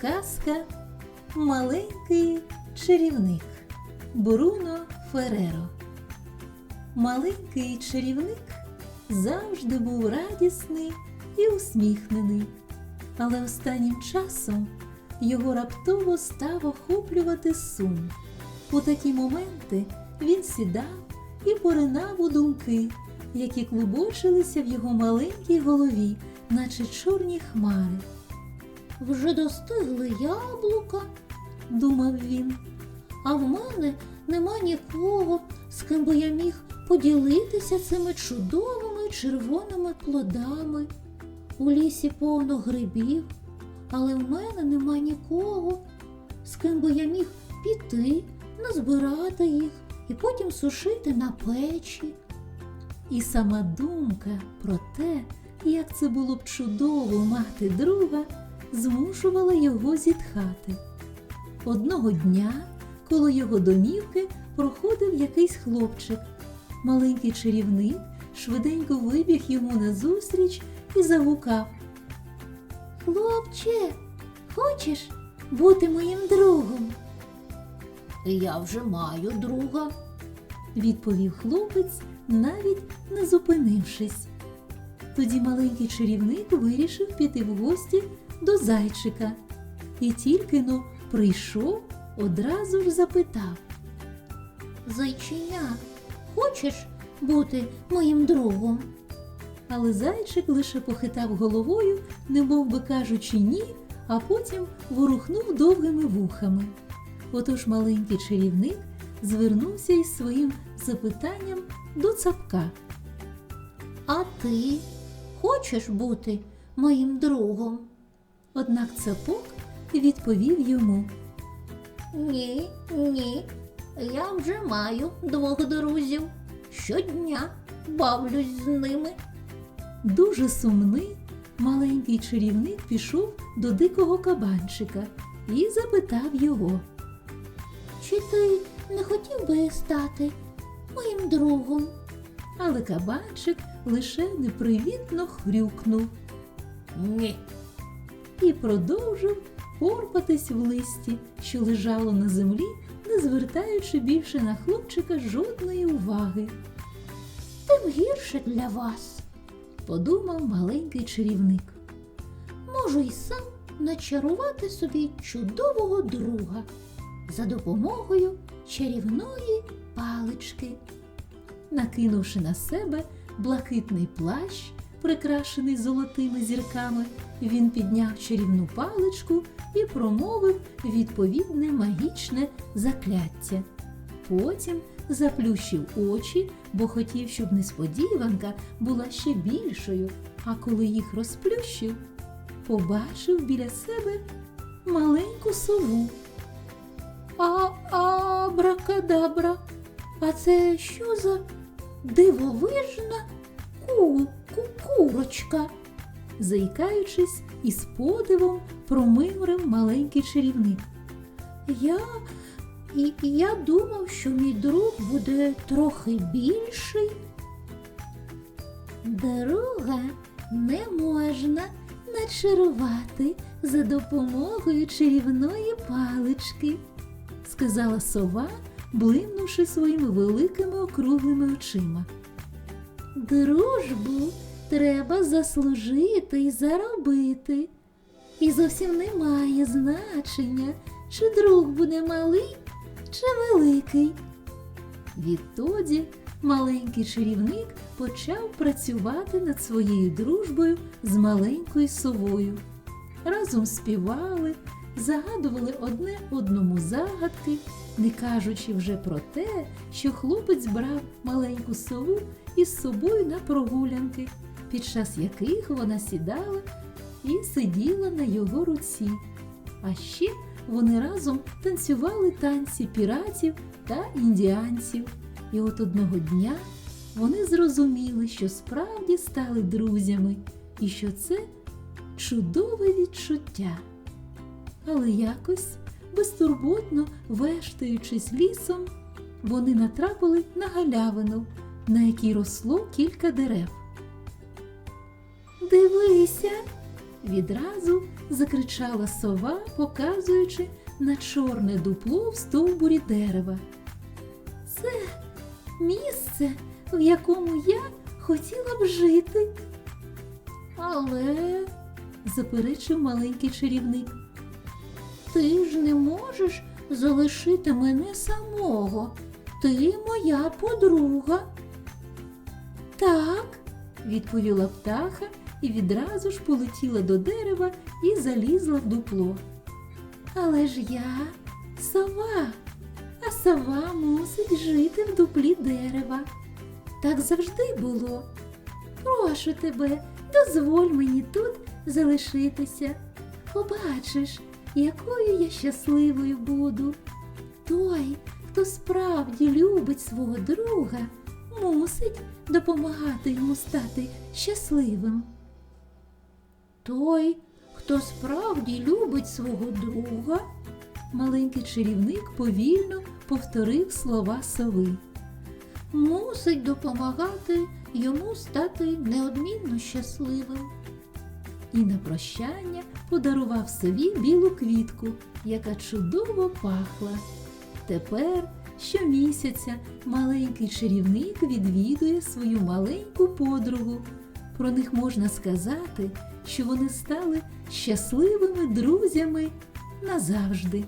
Казка Маленький чарівник Бруно Фереро. Маленький чарівник завжди був радісний і усміхнений, але останнім часом його раптово став охоплювати сум. У такі моменти він сідав і поринав у думки, які клубочилися в його маленькій голові, наче чорні хмари. Вже достигли яблука, Думав він. а в мене нема нікого, з ким би я міг поділитися цими чудовими червоними плодами. У лісі повно грибів, але в мене нема нікого, з ким би я міг піти, назбирати їх і потім сушити на печі. І сама думка про те, як це було б чудово мати друга, змушувала його зітхати. Одного дня, коло його домівки, проходив якийсь хлопчик. Маленький чарівник швиденько вибіг йому назустріч і загукав. Хлопче, хочеш бути моїм другом? Я вже маю друга. відповів хлопець, навіть не зупинившись. Тоді маленький чарівник вирішив піти в гості до зайчика і тільки но прийшов, одразу ж запитав. Зайчиня, хочеш бути моїм другом? Але зайчик лише похитав головою, немов би кажучи ні, а потім ворухнув довгими вухами. Отож маленький чарівник звернувся із своїм запитанням до цапка. А ти хочеш бути моїм другом? Однак цапок відповів йому. Ні, ні. Я вже маю двох друзів. Щодня бавлюсь з ними. Дуже сумний маленький чарівник пішов до дикого кабанчика і запитав його. Чи ти не хотів би стати моїм другом? Але кабанчик лише непривітно хрюкнув Ні. І продовжив порпатись в листі, що лежало на землі, не звертаючи більше на хлопчика жодної уваги, Тим гірше для вас. подумав маленький чарівник. Можу й сам начарувати собі чудового друга за допомогою чарівної палички. Накинувши на себе блакитний плащ, прикрашений золотими зірками, він підняв чарівну паличку і промовив відповідне магічне закляття. Потім заплющив очі, бо хотів, щоб несподіванка була ще більшою, а коли їх розплющив, побачив біля себе маленьку сову. А абракадабра. А це що за дивовижна ку, ку, курочка? заїкаючись із подивом промимрив маленький чарівник. Я, і, я думав, що мій друг буде трохи більший. Друга не можна начарувати за допомогою чарівної палички. сказала сова, блимнувши своїми великими округлими очима. Дружбу треба заслужити і заробити. І зовсім немає значення, чи друг буде малий, чи великий. Відтоді маленький чарівник почав працювати над своєю дружбою з маленькою совою. Разом співали, загадували одне одному загадки, не кажучи вже про те, що хлопець брав маленьку сову із собою на прогулянки, під час яких вона сідала і сиділа на його руці. А ще вони разом танцювали танці піратів та індіанців. І от одного дня вони зрозуміли, що справді стали друзями, і що це чудове відчуття. Але якось, безтурботно вештаючись лісом, вони натрапили на галявину, на якій росло кілька дерев. Дивися, Відразу закричала сова, показуючи на чорне дупло в стовбурі дерева. Це місце, в якому я хотіла б жити. Але, заперечив маленький чарівник, Ти ж не можеш залишити мене самого. Ти моя подруга. так, відповіла птаха і відразу ж полетіла до дерева і залізла в дупло. Але ж я сова, а сова мусить жити в дуплі дерева. Так завжди було. Прошу тебе, дозволь мені тут залишитися. Побачиш, якою я щасливою буду. Той, хто справді любить свого друга, мусить допомагати йому стати щасливим. Той, хто справді любить свого друга, Маленький чарівник повільно повторив слова сови. мусить допомагати йому стати неодмінно щасливим. І на прощання подарував сові білу квітку, яка чудово пахла. Тепер щомісяця маленький чарівник відвідує свою маленьку подругу. Про них можна сказати, що вони стали щасливими друзями назавжди.